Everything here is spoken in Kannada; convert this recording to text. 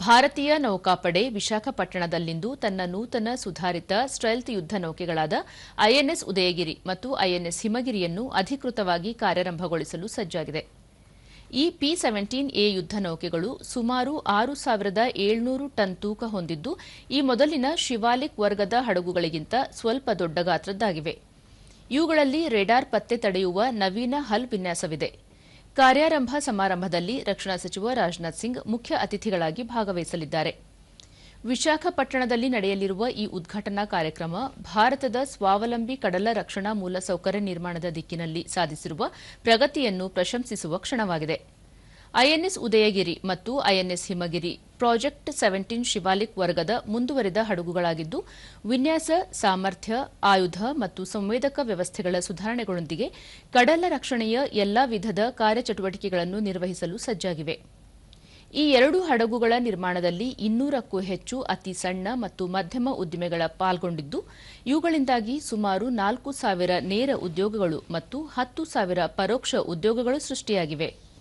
ಭಾರತೀಯ ನೌಕಾಪಡೆ ವಿಶಾಖಪಟ್ಟಣದಲ್ಲಿಂದು ತನ್ನ ನೂತನ ಸುಧಾರಿತ ಸ್ಟೆಲ್ತ್ ಯುದ್ಧ ನೌಕೆಗಳಾದ ಐಎನ್ಎಸ್ ಉದಯಗಿರಿ ಮತ್ತು ಐಎನ್ಎಸ್ ಹಿಮಗಿರಿಯನ್ನು ಅಧಿಕೃತವಾಗಿ ಕಾರ್ಯಾರಂಭಗೊಳಿಸಲು ಸಜ್ಜಾಗಿದೆ. ಈ ಪಿ ಸೆವೆಂಟೀನ್ ಎ ಯುದ್ದ ನೌಕೆಗಳು ಸುಮಾರು ಆರು ಸಾವಿರದ ಏಳ್ನೂರು ಟನ್ ತೂಕ ಹೊಂದಿದ್ದು, ಈ ಮೊದಲಿನ ಶಿವಾಲಿಕ್ ವರ್ಗದ ಹಡಗುಗಳಿಗಿಂತ ಸ್ವಲ್ಪ ದೊಡ್ಡ ಗಾತ್ರದ್ದಾಗಿವೆ. ಇವುಗಳಲ್ಲಿ ರೆಡಾರ್ ಪತ್ತೆ ತಡೆಯುವ ನವೀನ ಹಲ್ ವಿನ್ಯಾಸವಿದೆ. ಕಾರ್ಯಾರಂಭ ಸಮಾರಂಭದಲ್ಲಿ ರಕ್ಷಣಾ ಸಚಿವ ರಾಜನಾಥ್ ಸಿಂಗ್ ಮುಖ್ಯ ಅತಿಥಿಗಳಾಗಿ ಭಾಗವಹಿಸಲಿದ್ದಾರೆ. ವಿಶಾಖಪಟ್ಟಣದಲ್ಲಿ ನಡೆಯಲಿರುವ ಈ ಉದ್ಘಾಟನಾ ಕಾರ್ಯಕ್ರಮ ಭಾರತದ ಸ್ವಾವಲಂಬಿ ಕಡಲ ರಕ್ಷಣಾ ಮೂಲಸೌಕರ್ಯ ನಿರ್ಮಾಣದ ದಿಕ್ಕಿನಲ್ಲಿ ಸಾಧಿಸಿರುವ ಪ್ರಗತಿಯನ್ನು ಪ್ರಶಂಸಿಸುವ ಕ್ಷಣವಾಗಿದೆ. ಐಎನ್ಎಸ್ ಉದಯಗಿರಿ ಮತ್ತು INS Himagiri project seventeen Shivalik ವರ್ಗದ ಮುಂದುವರಿದ ಹಡಗುಗಳಾಗಿದ್ದು, ವಿನ್ಯಾಸ, ಸಾಮರ್ಥ್ಯ, ಆಯುಧ ಮತ್ತು ಸಂವೇದಕ ವ್ಯವಸ್ಥೆಗಳ ಸುಧಾರಣೆಗಳೊಂದಿಗೆ ಕಡಲ ರಕ್ಷಣೆಯ ಎಲ್ಲಾ ವಿಧದ ಕಾರ್ಯಚಟುವಟಿಕೆಗಳನ್ನು ನಿರ್ವಹಿಸಲು ಸಜ್ಜಾಗಿವೆ. ಈ ಎರಡು ಹಡಗುಗಳ ನಿರ್ಮಾಣದಲ್ಲಿ ಇನ್ನೂರಕ್ಕೂ ಹೆಚ್ಚು ಅತಿ ಸಣ್ಣ ಮತ್ತು ಮಧ್ಯಮ ಉದ್ದಿಮೆಗಳ ಪಾಲ್ಗೊಂಡಿದ್ದು, ಇವುಗಳಿಂದಾಗಿ ಸುಮಾರು ನಾಲ್ಕು ಸಾವಿರ ನೇರ ಉದ್ಯೋಗಗಳು ಮತ್ತು ಹತ್ತು ಸಾವಿರ ಪರೋಕ್ಷ ಉದ್ಯೋಗಗಳು ಸೃಷ್ಟಿಯಾಗಿವೆ.